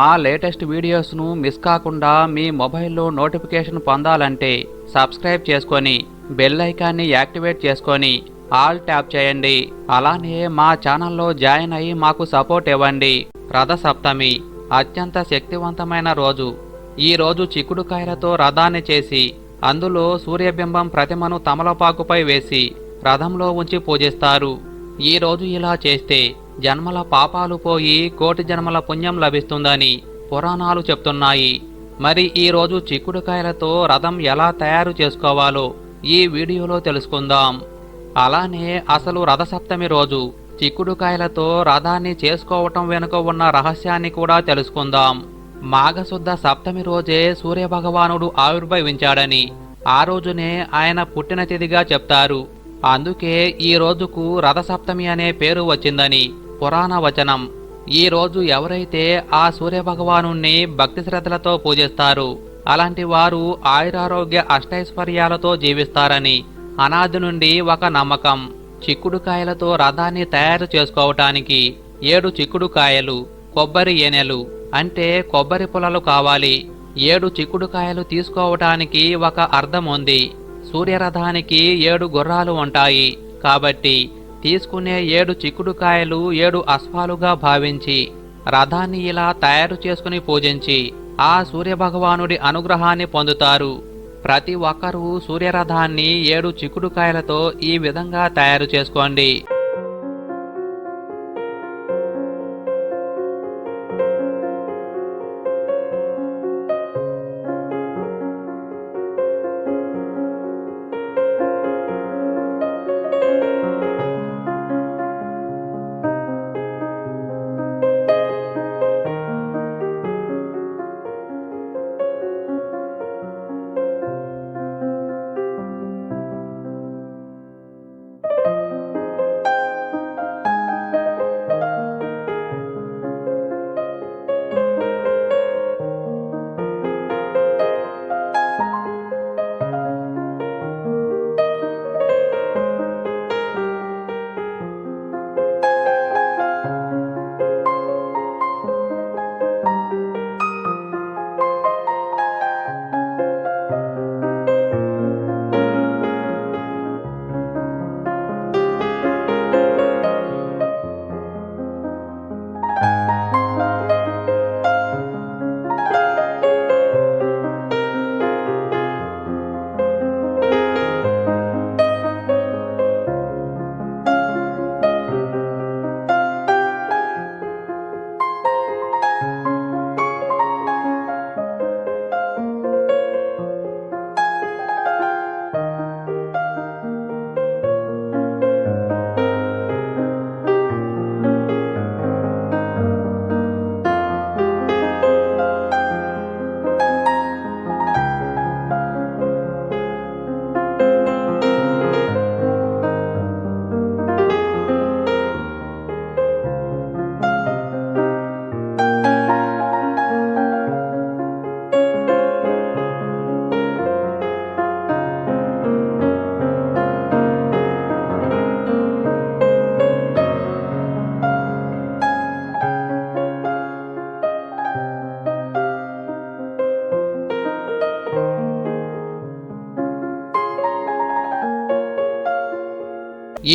మా latest వీడియోస్ను miss కాకుండా మీ మొబైల్లో నోటిఫికేషన్ పొందాలంటే సబ్స్క్రైబ్ చేసుకొని బెల్ ఐకాన్ని యాక్టివేట్ చేసుకొని ఆల్ ట్యాప్ చేయండి. అలానే మా ఛానల్లో జాయిన్ అయ్యి మాకు సపోర్ట్ ఇవ్వండి. రథ సప్తమి అత్యంత శక్తివంతమైన రోజు. ఈ రోజు చిక్కుడుకాయలతో రథాన్ని చేసి అందులో సూర్యబింబం ప్రతిమను తమలపాకుపై వేసి రథంలో ఉంచి పూజిస్తారు. ఈ రోజు ఇలా చేస్తే జన్మల పాపాలు పోయి కోటి జన్మల పుణ్యం లభిస్తుందని పురాణాలు చెప్తున్నాయి. మరి ఈరోజు చిక్కుడుకాయలతో రథం ఎలా తయారు చేసుకోవాలో ఈ వీడియోలో తెలుసుకుందాం. అలానే అసలు రథసప్తమి రోజు చిక్కుడుకాయలతో రథాన్ని చేసుకోవటం వెనుక ఉన్న రహస్యాన్ని కూడా తెలుసుకుందాం. మాఘశుద్ధ సప్తమి రోజే సూర్యభగవానుడు ఆవిర్భవించాడని ఆ రోజునే ఆయన పుట్టిన తిథిగా చెప్తారు. అందుకే ఈ రోజుకు రథసప్తమి అనే పేరు వచ్చిందని పురాణ వచనం. ఈ రోజు ఎవరైతే ఆ సూర్యభగవాను భక్తి శ్రద్ధలతో పూజిస్తారు అలాంటి వారు ఆయురారోగ్య అష్టైశ్వర్యాలతో జీవిస్తారని అనాది నుండి ఒక నమ్మకం. చిక్కుడుకాయలతో రథాన్ని తయారు చేసుకోవటానికి ఏడు చిక్కుడుకాయలు కొబ్బరి ఏనెలు అంటే కొబ్బరి పొలలు కావాలి. ఏడు చిక్కుడుకాయలు తీసుకోవటానికి ఒక అర్థం ఉంది సూర్యరథానికి ఏడు గుర్రాలు ఉంటాయి. కాబట్టి తీసుకునే ఏడు చిక్కుడుకాయలు ఏడు అశ్వాలుగా భావించి రథాన్ని ఇలా తయారు చేసుకుని పూజించి ఆ సూర్యభగవానుడి అనుగ్రహాన్ని పొందుతారు. ప్రతి ఒక్కరూ సూర్యరథాన్ని ఏడు చిక్కుడుకాయలతో ఈ విధంగా తయారు చేసుకోండి.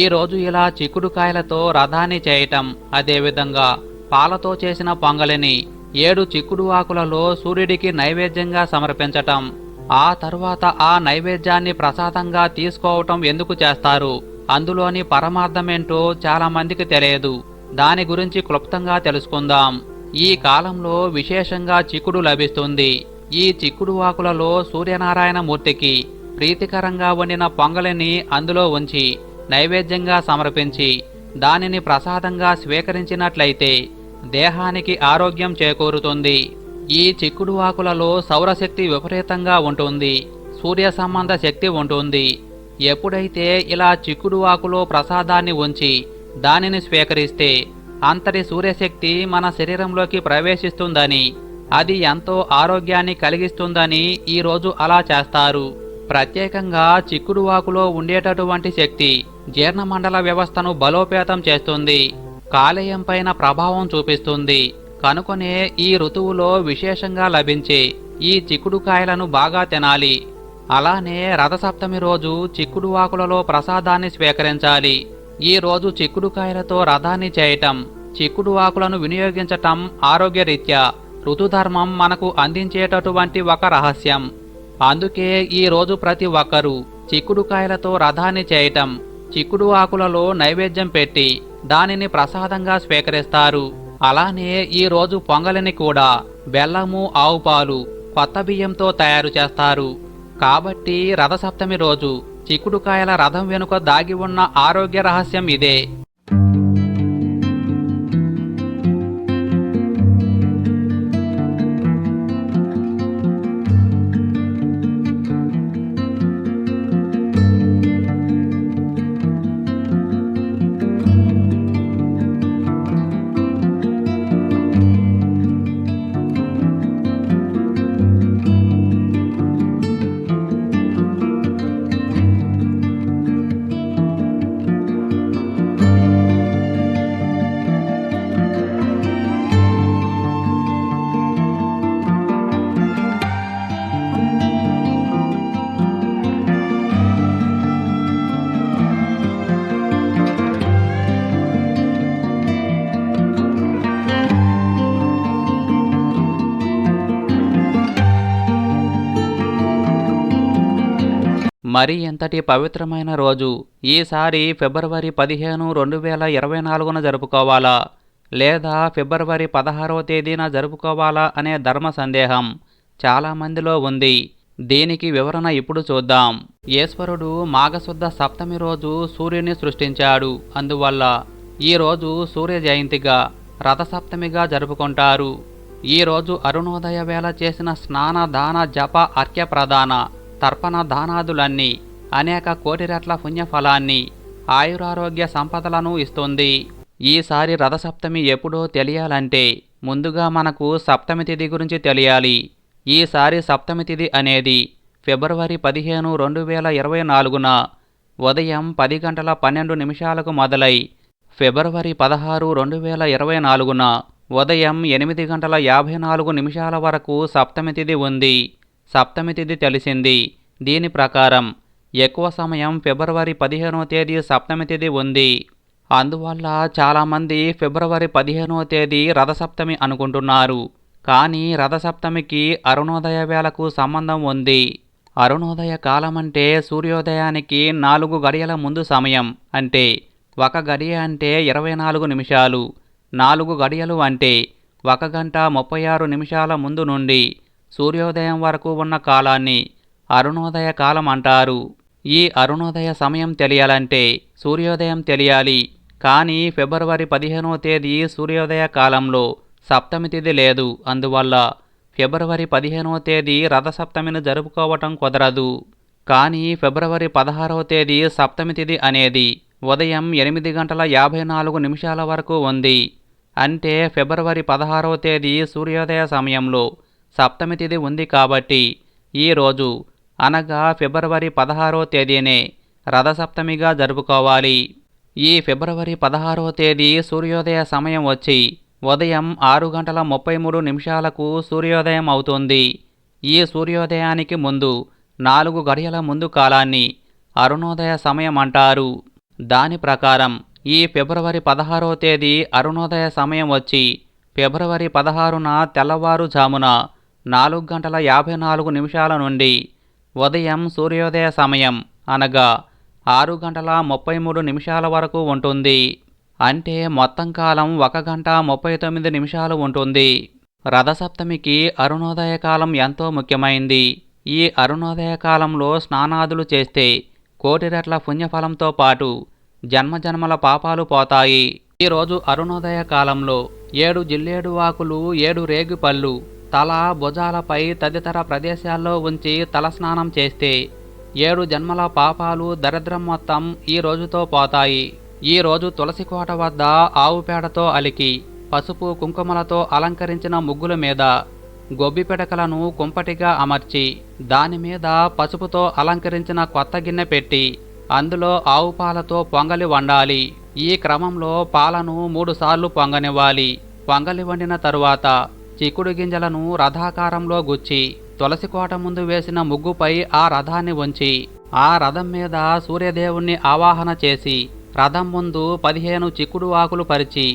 ఈ రోజు ఇలా చిక్కుడుకాయలతో రథాన్ని చేయటం. అదేవిధంగా పాలతో చేసిన పొంగలిని ఏడు చిక్కుడు ఆకులలో సూర్యుడికి నైవేద్యంగా సమర్పించటం. ఆ తరువాత ఆ నైవేద్యాన్ని ప్రసాదంగా తీసుకోవటం ఎందుకు చేస్తారు? అందులోని పరమార్థమేంటో చాలామందికి తెలియదు. దాని గురించి క్లుప్తంగా తెలుసుకుందాం. ఈ కాలంలో విశేషంగా చిక్కుడు లభిస్తుంది. ఈ చిక్కుడు ఆకులలో సూర్యనారాయణ మూర్తికి ప్రీతికరంగా వండిన పొంగలిని అందులో ఉంచి నైవేద్యంగా సమర్పించి దానిని ప్రసాదంగా స్వీకరించినట్లయితే దేహానికి ఆరోగ్యం చేకూరుతుంది. ఈ చిక్కుడు ఆకులలో సౌరశక్తి విపరీతంగా ఉంటుంది. సూర్య సంబంధ శక్తి ఉంటుంది. ఎప్పుడైతే ఇలా చిక్కుడు ఆకులో ప్రసాదాన్ని ఉంచి దానిని స్వీకరిస్తే అంతటి సూర్యశక్తి మన శరీరంలోకి ప్రవేశిస్తుందని అది ఎంతో ఆరోగ్యాన్ని కలిగిస్తుందని ఈరోజు అలా చేస్తారు. ప్రత్యేకంగా చిక్కుడు ఆకులో ఉండేటటువంటి శక్తి జీర్ణమండల వ్యవస్థను బలోపేతం చేస్తుంది. కాలేయం పైన ప్రభావం చూపిస్తుంది. కనుకొనే ఈ ఋతువులో విశేషంగా లభించే ఈ చిక్కుడుకాయలను బాగా తినాలి. అలానే రథసప్తమి రోజు చిక్కుడు ఆకులలో ప్రసాదాన్ని స్వీకరించాలి. ఈ రోజు చిక్కుడుకాయలతో రథాన్ని చేయటం చిక్కుడు ఆకులను వినియోగించటం ఆరోగ్యరీత్యా ఋతుధర్మం మనకు అందించేటటువంటి ఒక రహస్యం. అందుకే ఈ రోజు ప్రతి ఒక్కరూ చిక్కుడుకాయలతో రథాన్ని చేయటం చిక్కుడు ఆకులలో నైవేద్యం పెట్టి దానిని ప్రసాదంగా స్వీకరిస్తారు. అలానే ఈ రోజు పొంగలిని కూడా బెల్లము ఆవు పాలు కొత్త బియ్యంతో తయారు చేస్తారు. కాబట్టి రథసప్తమి రోజు చిక్కుడుకాయల రథం వెనుక దాగి ఉన్న ఆరోగ్య రహస్యం ఇదే. మరి ఎంతటి పవిత్రమైన రోజు? ఈసారి ఫిబ్రవరి పదిహేను రెండు వేల ఇరవై నాలుగున జరుపుకోవాలా? లేదా ఫిబ్రవరి పదహారవ తేదీన జరుపుకోవాలా అనే ధర్మ సందేహం చాలామందిలో ఉంది. దీనికి వివరణ ఇప్పుడు చూద్దాం. ఈశ్వరుడు మాఘశుద్ధ సప్తమి రోజు సూర్యుని సృష్టించాడు. అందువల్ల ఈ రోజు సూర్య జయంతిగా రథసప్తమిగా జరుపుకుంటారు. ఈ రోజు అరుణోదయ వేళ చేసిన స్నాన దాన జప అర్ఘ్య ప్రదాన తర్పణ దానాదులన్నీ అనేక కోటి రెట్ల పుణ్యఫలాన్ని ఆయురారోగ్య సంపదలను ఇస్తుంది. ఈసారి రథసప్తమి ఎప్పుడో తెలియాలంటే ముందుగా మనకు సప్తమి తిథి గురించి తెలియాలి. ఈసారి సప్తమి తిథి అనేది ఫిబ్రవరి పదిహేను రెండు వేల ఇరవై నాలుగున ఉదయం పది గంటల పన్నెండు నిమిషాలకు మొదలై ఫిబ్రవరి పదహారు రెండు వేల ఇరవై నాలుగున ఉదయం ఎనిమిది గంటల యాభై నాలుగు నిమిషాల వరకు సప్తమి తిథి ఉంది. సప్తమి తిథి తెలిసింది. దీని ప్రకారం ఎక్కువ సమయం ఫిబ్రవరి పదిహేనవ తేదీ సప్తమి తిథి ఉంది. అందువల్ల చాలామంది ఫిబ్రవరి పదిహేనవ తేదీ రథసప్తమి అనుకుంటున్నారు. కానీ రథసప్తమికి అరుణోదయ వేళకు సంబంధం ఉంది. అరుణోదయ కాలం అంటే సూర్యోదయానికి నాలుగు గడియల ముందు సమయం అంటే ఒక గడియ అంటే ఇరవై నాలుగు నిమిషాలు నాలుగు గడియలు అంటే ఒక గంట ముప్పై ఆరు నిమిషాల ముందు నుండి సూర్యోదయం వరకు ఉన్న కాలాన్ని అరుణోదయ కాలం అంటారు. ఈ అరుణోదయ సమయం తెలియాలంటే సూర్యోదయం తెలియాలి. కానీ ఫిబ్రవరి పదిహేనవ తేదీ సూర్యోదయ కాలంలో సప్తమి తిథి లేదు. అందువల్ల ఫిబ్రవరి పదిహేనవ తేదీ రథసప్తమిని జరుపుకోవటం కుదరదు. కానీ ఫిబ్రవరి పదహారవ తేదీ సప్తమి తిథి అనేది ఉదయం ఎనిమిది గంటల యాభై నాలుగు నిమిషాల వరకు ఉంది. అంటే ఫిబ్రవరి పదహారవ తేదీ సూర్యోదయ సమయంలో సప్తమి తిథి ఉంది కాబట్టి ఈ రోజు అనగా ఫిబ్రవరి పదహారవ తేదీనే రథసప్తమిగా జరుపుకోవాలి. ఈ ఫిబ్రవరి పదహారవ తేదీ సూర్యోదయ సమయం వచ్చి ఉదయం ఆరు గంటల ముప్పై మూడు నిమిషాలకు సూర్యోదయం అవుతుంది. ఈ సూర్యోదయానికి ముందు నాలుగు గడియల ముందు కాలాన్ని అరుణోదయ సమయం అంటారు. దాని ప్రకారం ఈ ఫిబ్రవరి పదహారవ తేదీ అరుణోదయ సమయం వచ్చి ఫిబ్రవరి పదహారున తెల్లవారుజామున నాలుగు గంటల యాభై నాలుగు నిమిషాల నుండి ఉదయం సూర్యోదయ సమయం అనగా ఆరు గంటల ముప్పై మూడు నిమిషాల వరకు ఉంటుంది. అంటే మొత్తం కాలం ఒక గంట ముప్పై తొమ్మిది నిమిషాలు ఉంటుంది. రథసప్తమికి అరుణోదయ కాలం ఎంతో ముఖ్యమైంది. ఈ అరుణోదయ కాలంలో స్నానాదులు చేస్తే కోటి రెట్ల పుణ్యఫలంతో పాటు జన్మజన్మల పాపాలు పోతాయి. ఈరోజు అరుణోదయ కాలంలో ఏడు జిల్లేడు ఆకులు ఏడు రేగిపళ్ళు తల భుజాలపై తదితర ప్రదేశాల్లో ఉంచి తలస్నానం చేస్తే ఏడు జన్మల పాపాలు దరిద్రం మొత్తం ఈ రోజుతో పోతాయి. ఈ రోజు తులసి కోట వద్ద ఆవు పేడతో అలికి పసుపు కుంకుమలతో అలంకరించిన ముగ్గుల మీద గొబ్బి పిడకలను కుంపటిగా అమర్చి దాని మీద పసుపుతో అలంకరించిన కొత్త గిన్నె పెట్టి అందులో ఆవు పాలతో పొంగలి వండాలి. ఈ క్రమంలో పాలను మూడుసార్లు పొంగనివ్వాలి. పొంగలి వండిన తరువాత చిక్కుడు గింజలను రథాకారంలో గుచ్చి తులసి కోట ముందు వేసిన ముగ్గుపై ఆ రథాన్ని ఉంచి ఆ రథం మీద సూర్యదేవుణ్ణి ఆవాహన చేసి రథం ముందు పదిహేను చిక్కుడు ఆకులు పరిచి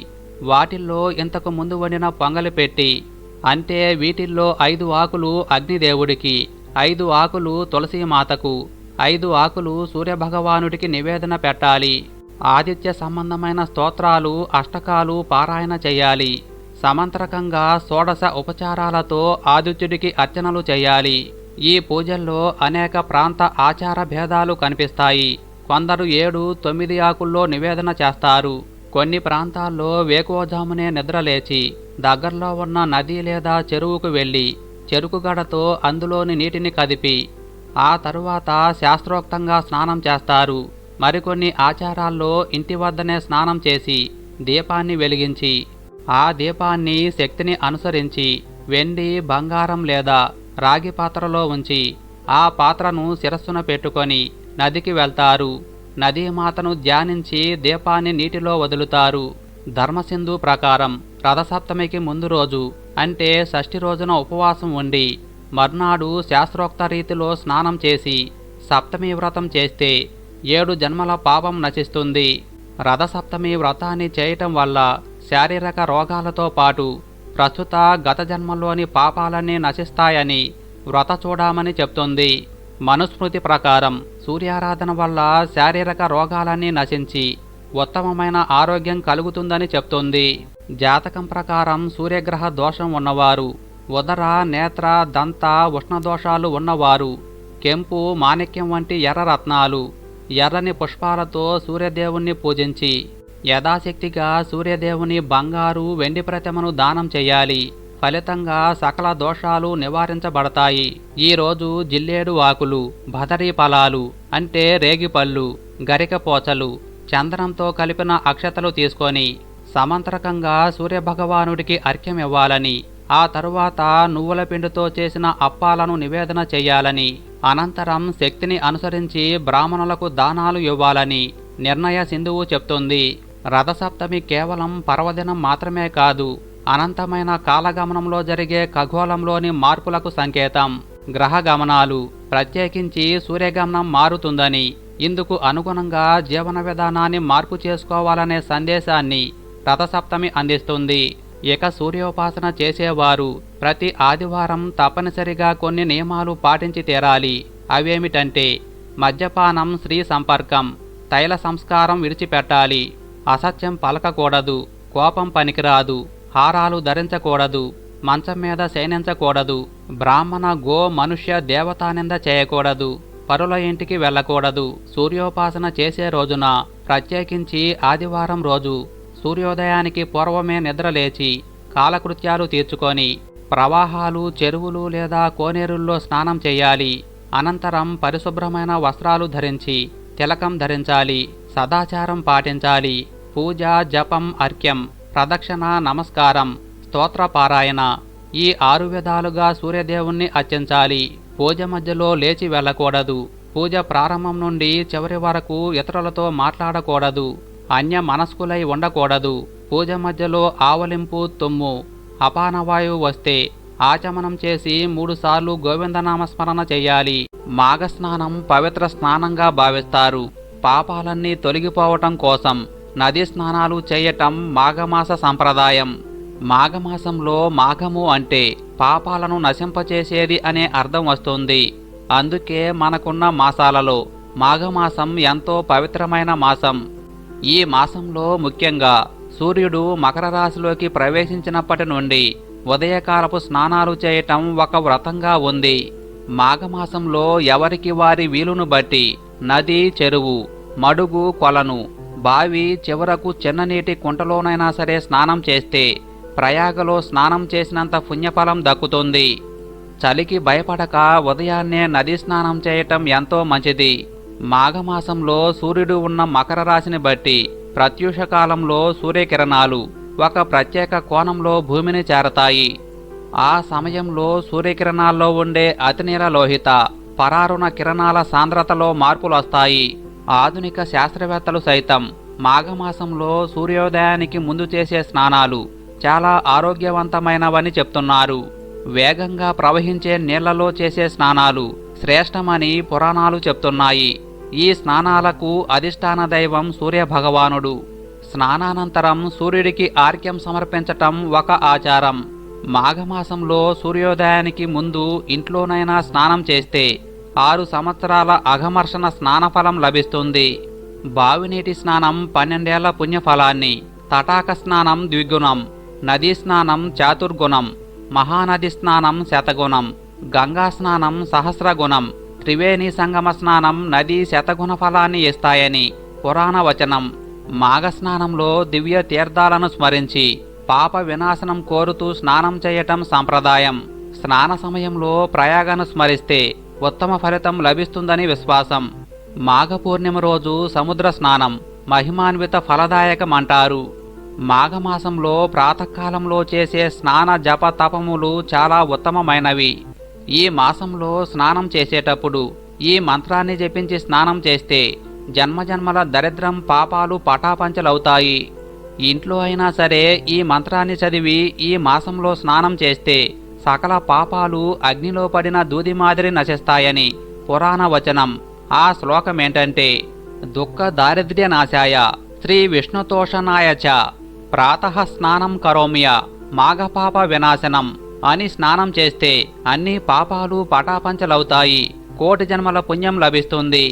వాటిల్లో ఇంతకు ముందు వండిన పొంగలి పెట్టి అంటే వీటిల్లో ఐదు ఆకులు అగ్నిదేవుడికి ఐదు ఆకులు తులసీమాతకు ఐదు ఆకులు సూర్యభగవానుడికి నివేదన పెట్టాలి. ఆదిత్య సంబంధమైన స్తోత్రాలు అష్టకాలు పారాయణ చేయాలి. సమంతరకంగా షోడశ ఉపచారాలతో ఆదిత్యుడికి అర్చనలు చేయాలి. ఈ పూజల్లో అనేక ప్రాంత ఆచార భేదాలు కనిపిస్తాయి. కొందరు ఏడు తొమ్మిది ఆకుల్లో నివేదన చేస్తారు. కొన్ని ప్రాంతాల్లో వేకువజామునే నిద్రలేచి దగ్గరలో ఉన్న నది లేదా చెరువుకు వెళ్ళి చెరుకు గడతో అందులోని నీటిని కదిపి ఆ తరువాత శాస్త్రోక్తంగా స్నానం చేస్తారు. మరికొన్ని ఆచారాల్లో ఇంటి వద్దనే స్నానం చేసి దీపాన్ని వెలిగించి ఆ దీపాన్ని శక్తిని అనుసరించి వెండి బంగారం లేదా రాగి పాత్రలో ఉంచి ఆ పాత్రను శిరస్సున పెట్టుకొని నదికి వెళ్తారు. నదీమాతను ధ్యానించి దీపాన్ని నీటిలో వదులుతారు. ధర్మసింధు ప్రకారం రథసప్తమికి ముందు రోజు అంటే షష్ఠి రోజున ఉపవాసం ఉండి మర్నాడు శాస్త్రోక్త రీతిలో స్నానం చేసి సప్తమి వ్రతం చేస్తే ఏడు జన్మల పాపం నశిస్తుంది. రథసప్తమి వ్రతాన్ని చేయటం వల్ల శారీరక రోగాలతో పాటు ప్రస్తుత గత జన్మలోని పాపాలన్నీ నశిస్తాయని వ్రత చూడమని చెప్తుంది. మనుస్మృతి ప్రకారం సూర్యారాధన వల్ల శారీరక రోగాలన్నీ నశించి ఉత్తమమైన ఆరోగ్యం కలుగుతుందని చెప్తుంది. జాతకం ప్రకారం సూర్యగ్రహ దోషం ఉన్నవారు ఉదర నేత్ర దంత ఉష్ణదోషాలు ఉన్నవారు కెంపు మాణిక్యం వంటి ఎర్ర రత్నాలు ఎర్రని పుష్పాలతో సూర్యదేవుణ్ణి పూజించి యథాశక్తిగా సూర్యదేవుని బంగారు వెండి ప్రతిమను దానం చేయాలి. ఫలితంగా సకల దోషాలు నివారించబడతాయి. ఈ రోజు జిల్లేడు ఆకులు బదరీ ఫలాలు అంటే రేగిపళ్ళు గరికపోచలు చందనంతో కలిపిన అక్షతలు తీసుకొని సమంతరకంగా సూర్యభగవానుడికి అర్ఘ్యం ఇవ్వాలని ఆ తరువాత నువ్వుల పిండితో చేసిన అప్పాలను నివేదన చేయాలని అనంతరం శక్తిని అనుసరించి బ్రాహ్మణులకు దానాలు ఇవ్వాలని నిర్ణయ సింధువు చెప్తుంది. రథసప్తమి కేవలం పర్వదినం మాత్రమే కాదు అనంతమైన కాలగమనంలో జరిగే ఖగోళంలోని మార్పులకు సంకేతం. గ్రహ గమనాలు ప్రత్యేకించి సూర్యగమనం మారుతుందని ఇందుకు అనుగుణంగా జీవన విధానాన్ని మార్పు చేసుకోవాలనే సందేశాన్ని రథసప్తమి అందిస్తుంది. ఇక సూర్యోపాసన చేసేవారు ప్రతి ఆదివారం తప్పనిసరిగా కొన్ని నియమాలు పాటించి తీరాలి. అవేమిటంటే మద్యపానం స్త్రీ సంపర్కం తైల సంస్కారం విడిచిపెట్టాలి. అసత్యం పలకకూడదు కోపం పనికిరాదు హారాలు ధరించకూడదు మంచం మీద శయనించకూడదు బ్రాహ్మణ గో మనుష్య దేవతానింద చేయకూడదు పరుల ఇంటికి వెళ్ళకూడదు సూర్యోపాసన చేసే రోజున ప్రత్యేకించి ఆదివారం రోజు సూర్యోదయానికి పూర్వమే నిద్రలేచి కాలకృత్యాలు తీర్చుకొని ప్రవాహాలు చెరువులు లేదా కోనేరుల్లో స్నానం చేయాలి అనంతరం పరిశుభ్రమైన వస్త్రాలు ధరించి తిలకం ధరించాలి సదాచారం పాటించాలి పూజ జపం అర్ఘ్యం ప్రదక్షిణ నమస్కారం స్తోత్రపారాయణ ఈ ఆరు విధాలుగా సూర్యదేవుణ్ణి అర్చించాలి. పూజ మధ్యలో లేచి వెళ్ళకూడదు. పూజ ప్రారంభం నుండి చివరి వరకు ఇతరులతో మాట్లాడకూడదు. అన్య మనస్కులై ఉండకూడదు. పూజ మధ్యలో ఆవలింపు తుమ్ము. అపానవాయువు వస్తే ఆచమనం చేసి మూడుసార్లు గోవిందనామస్మరణ చేయాలి. మాఘస్నానం పవిత్ర స్నానంగా భావిస్తారు. పాపాలన్నీ తొలగిపోవటం కోసం నదీ స్నానాలు చేయటం మాఘమాస సంప్రదాయం. మాఘమాసంలో మాఘము అంటే పాపాలను నశింపచేసేది అనే అర్థం వస్తుంది. అందుకే మనకున్న మాసాలలో మాఘమాసం ఎంతో పవిత్రమైన మాసం. ఈ మాసంలో ముఖ్యంగా సూర్యుడు మకర రాశిలోకి ప్రవేశించినప్పటి నుండి ఉదయకాలపు స్నానాలు చేయటం ఒక వ్రతంగా ఉంది. మాఘమాసంలో ఎవరికి వారి వీలును బట్టి నది చెరువు మడుగు కొలను బావి చివరకు చిన్ననీటి కుంటలోనైనా సరే స్నానం చేస్తే ప్రయాగలో స్నానం చేసినంత పుణ్యఫలం దక్కుతుంది. చలికి భయపడక ఉదయాన్నే నది స్నానం చేయటం ఎంతో మంచిది. మాఘమాసంలో సూర్యుడు ఉన్న మకర రాశిని బట్టి ప్రత్యూష కాలంలో సూర్యకిరణాలు ఒక ప్రత్యేక కోణంలో భూమిని చేరతాయి. ఆ సమయంలో సూర్యకిరణాల్లో ఉండే అతినీల లోహిత పరారుణ కిరణాల సాంద్రతలో మార్పులు వస్తాయి. ఆధునిక శాస్త్రవేత్తలు సైతం మాఘమాసంలో సూర్యోదయానికి ముందు చేసే స్నానాలు చాలా ఆరోగ్యవంతమైనవని చెప్తున్నారు. వేగంగా ప్రవహించే నీళ్ళలో చేసే స్నానాలు శ్రేష్టమని పురాణాలు చెప్తున్నాయి. ఈ స్నానాలకు అధిష్టాన దైవం సూర్య భగవానుడు స్నానానంతరం సూర్యుడికి ఆర్క్యం సమర్పించటం ఒక ఆచారం. మాఘమాసంలో సూర్యోదయానికి ముందు ఇంట్లోనైనా స్నానం చేస్తే ఆరు సంవత్సరాల అఘమర్షణ స్నానఫలం లభిస్తుంది. బావినీటి స్నానం పన్నెండేళ్ళ పుణ్యఫలాన్ని తటాక స్నానం ద్విగుణం నదీ స్నానం చాతుర్గుణం మహానది స్నానం శతగుణం గంగా స్నానం సహస్రగుణం త్రివేణి సంగమ స్నానం నది శతగుణ ఫలాన్ని ఇస్తాయని పురాణ వచనం మాఘ స్నానంలో దివ్య తీర్థాలను స్మరించి పాప వినాశనం కోరుతూ స్నానం చేయటం సంప్రదాయం. స్నాన సమయంలో ప్రయాగను స్మరిస్తే ఉత్తమ ఫలితం లభిస్తుందని విశ్వాసం. మాఘ పూర్ణిమ రోజు సముద్ర స్నానం మహిమాన్విత ఫలదాయకమంటారు. మాఘమాసంలో ప్రాతకాలంలో చేసే స్నాన జప తపములు చాలా ఉత్తమమైనవి. ఈ మాసంలో స్నానం చేసేటప్పుడు ఈ మంత్రాన్ని జపించి స్నానం చేస్తే జన్మజన్మల దరిద్రం పాపాలు పటాపంచలవుతాయి. ఇంట్లో అయినా సరే ఈ మంత్రాన్ని చదివి ఈ మాసంలో స్నానం చేస్తే సకల పాపాలు అగ్నిలో పడిన దూది మాదిరి నశిస్తాయని పురాణ వచనం. ఆ శ్లోకమేంటంటే దుఃఖ దారిద్ర్య నాశాయ శ్రీ విష్ణుతోషణాయ చ ప్రాతః స్నానం కరోమియ మాఘపాప వినాశనం అని స్నానం చేస్తే అన్ని పాపాలు పటాపంచలవుతాయి. కోటి జన్మల పుణ్యం లభిస్తుంది.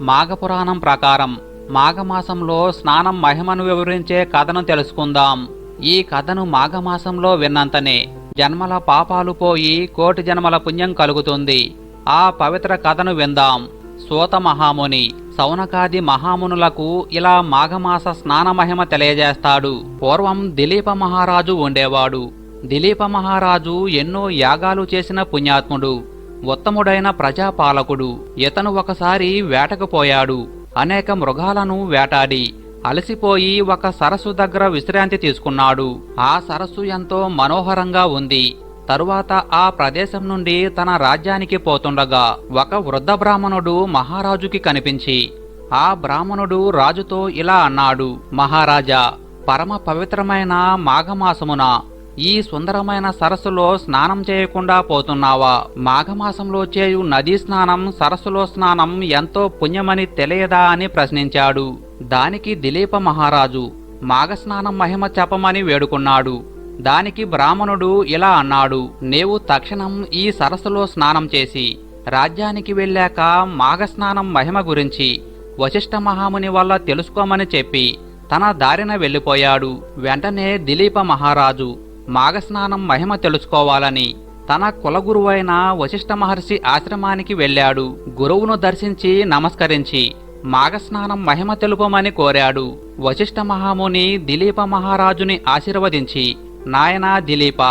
మాఘపురాణం ప్రకారం మాఘమాసంలో స్నానం మహిమను వివరించే కథను తెలుసుకుందాం. ఈ కథను మాఘమాసంలో విన్నంతనే జన్మల పాపాలు పోయి కోటి జన్మల పుణ్యం కలుగుతుంది. ఆ పవిత్ర కథను విందాం. సూత మహాముని సౌనకాది మహామునులకు ఇలా మాఘమాస స్నాన మహిమ తెలియజేస్తాడు. పూర్వం దిలీప మహారాజు ఉండేవాడు. దిలీప మహారాజు ఎన్నో యాగాలు చేసిన పుణ్యాత్ముడు. ఉత్తముడైన ప్రజాపాలకుడు ఇతను ఒకసారి వేటకుపోయాడు. అనేక మృగాలను వేటాడి అలసిపోయి ఒక సరస్సు దగ్గర విశ్రాంతి తీసుకున్నాడు. ఆ సరస్సు ఎంతో మనోహరంగా ఉంది. తరువాత ఆ ప్రదేశం నుండి తన రాజ్యానికి పోతుండగా ఒక వృద్ధ బ్రాహ్మణుడు మహారాజుకి కనిపించి ఆ బ్రాహ్మణుడు రాజుతో ఇలా అన్నాడు మహారాజా పరమ పవిత్రమైన మాఘమాసమున ఈ సుందరమైన సరస్సులో స్నానం చేయకుండా పోతున్నావా? మాఘమాసంలో చేయు నదీ స్నానం సరస్సులో స్నానం ఎంతో పుణ్యమని తెలియదా అని ప్రశ్నించాడు. దానికి దిలీప మహారాజు మాఘస్నానం మహిమ చెప్పమని వేడుకున్నాడు. దానికి బ్రాహ్మణుడు ఇలా అన్నాడు నీవు తక్షణం ఈ సరస్సులో స్నానం చేసి రాజ్యానికి వెళ్ళాక మాఘస్నానం మహిమ గురించి వశిష్ఠ మహాముని వల్ల తెలుసుకోమని చెప్పి తన దారిన వెళ్ళిపోయాడు. వెంటనే దిలీప మహారాజు మాఘస్నానం మహిమ తెలుసుకోవాలని తన కులగురువైన వశిష్ఠ మహర్షి ఆశ్రమానికి వెళ్ళాడు. గురువును దర్శించి నమస్కరించి మాఘస్నానం మహిమ తెలుపమని కోరాడు. వశిష్ఠ మహాముని దిలీప మహారాజుని ఆశీర్వదించి నాయనా దిలీప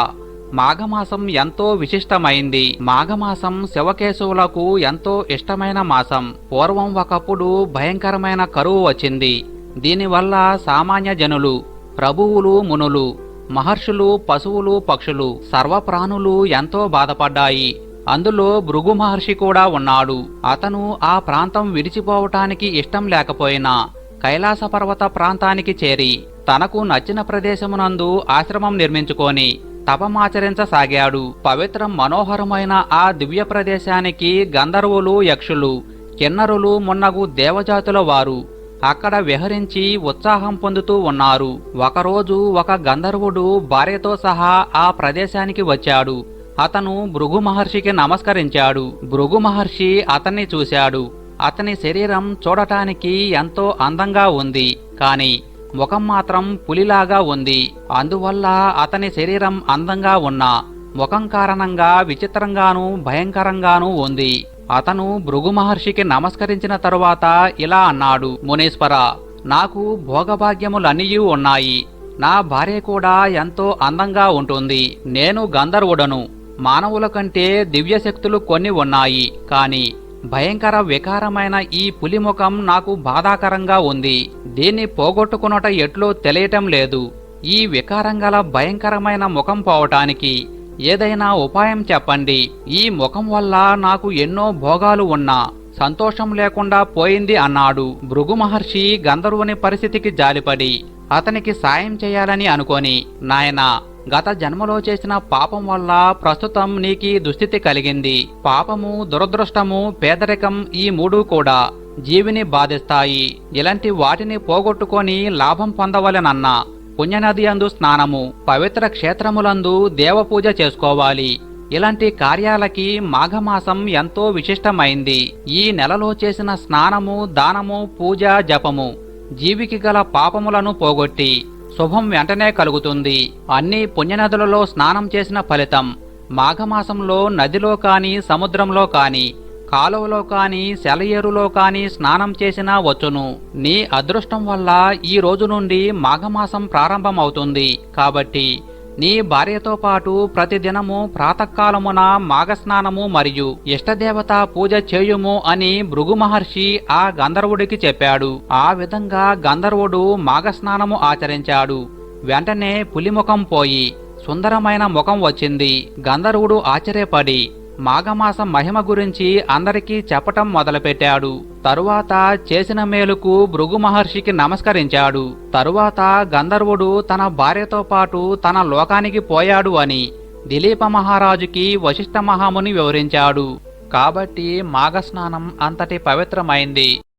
మాఘమాసం ఎంతో విశిష్టమైంది. మాఘమాసం శివకేశవులకు ఎంతో ఇష్టమైన మాసం. పూర్వం ఒకప్పుడు భయంకరమైన కరువు వచ్చింది. దీనివల్ల సామాన్య జనులు ప్రభువులు మునులు మహర్షులు పశువులు పక్షులు సర్వప్రాణులు ఎంతో బాధపడ్డాయి. అందులో భృగు మహర్షి కూడా ఉన్నాడు. అతను ఆ ప్రాంతం విడిచిపోవటానికి ఇష్టం లేకపోయినా కైలాస పర్వత ప్రాంతానికి చేరి తనకు నచ్చిన ప్రదేశమునందు ఆశ్రమం నిర్మించుకొని తపమాచరించసాగాడు పవిత్ర మనోహరమైన ఆ దివ్య ప్రదేశానికి గంధర్వులు యక్షులు కిన్నరులు మున్నగు దేవజాతుల వారు అక్కడ విహరించి ఉత్సాహం పొందుతూ ఉన్నారు. ఒకరోజు ఒక గంధర్వుడు భార్యతో సహా ఆ ప్రదేశానికి వచ్చాడు. అతను భృగు మహర్షికి నమస్కరించాడు. భృగు మహర్షి అతన్ని చూశాడు. అతని శరీరం చూడటానికి ఎంతో అందంగా ఉంది. కాని ముఖం మాత్రం పులిలాగా ఉంది. అందువల్ల అతని శరీరం అందంగా ఉన్న ముఖం కారణంగా విచిత్రంగానూ భయంకరంగానూ ఉంది. అతను భృగు మహర్షికి నమస్కరించిన తరువాత ఇలా అన్నాడు మునీశ్వర నాకు భోగభాగ్యములన్నీ ఉన్నాయి. నా భార్య కూడా ఎంతో అందంగా ఉంటుంది. నేను గంధర్వుడను. మానవుల కంటే దివ్యశక్తులు కొన్ని ఉన్నాయి. కాని భయంకర వికారమైన ఈ పులి ముఖం నాకు బాధాకరంగా ఉంది. దీన్ని పోగొట్టుకునట ఎట్లో తెలియటం లేదు. ఈ వికారం గల భయంకరమైన ముఖం పోవటానికి ఏదైనా ఉపాయం చెప్పండి. ఈ ముఖం వల్ల నాకు ఎన్నో భోగాలు ఉన్నా. సంతోషం లేకుండా పోయింది అన్నాడు. భృగు మహర్షి గంధర్వుని పరిస్థితికి జాలిపడి అతనికి సాయం చేయాలని అనుకొని నాయనా గత జన్మలో చేసిన పాపం వల్ల ప్రస్తుతం నీకీ దుస్థితి కలిగింది. పాపము దురదృష్టము పేదరికం ఈ మూడు కూడా జీవిని బాధిస్తాయి. ఇలాంటి వాటిని పోగొట్టుకొని లాభం పొందవలెనన్నా. పుణ్యనది అందు స్నానము పవిత్ర క్షేత్రములందు దేవపూజ చేసుకోవాలి. ఇలాంటి కార్యాలకి మాఘమాసం ఎంతో విశిష్టమైంది. ఈ నెలలో చేసిన స్నానము దానము పూజ జపము జీవికి గల పాపములను పోగొట్టి శుభం వెంటనే కలుగుతుంది. అన్ని పుణ్యనదులలో స్నానం చేసిన ఫలితం మాఘమాసంలో నదిలో కాని సముద్రంలో కాని కాలువలో కాని సెలయేరులో కాని స్నానం చేసినా వచ్చును. నీ అదృష్టం వల్ల ఈ రోజు నుండి మాఘమాసం ప్రారంభమవుతుంది. కాబట్టి నీ భార్యతో పాటు ప్రతిదినము ప్రాతకాలమున మాఘస్నానము మరియు ఇష్టదేవత పూజ చేయుము అని భృగు మహర్షి ఆ గంధర్వుడికి చెప్పాడు. ఆ విధంగా గంధర్వుడు మాఘస్నానము ఆచరించాడు. వెంటనే పులిముఖం పోయి సుందరమైన ముఖం వచ్చింది. గంధర్వుడు ఆశ్చర్యపడి మాఘమాసం మహిమ గురించి అందరికీ చెప్పటం మొదలుపెట్టాడు. తరువాత చేసిన మేలుకు భృగు మహర్షికి నమస్కరించాడు. తరువాత గంధర్వుడు తన భార్యతో పాటు తన లోకానికి పోయాడు అని దిలీప మహారాజుకి వశిష్ఠ మహాముని వివరించాడు. కాబట్టి మాఘస్నానం అంతటి పవిత్రమైంది.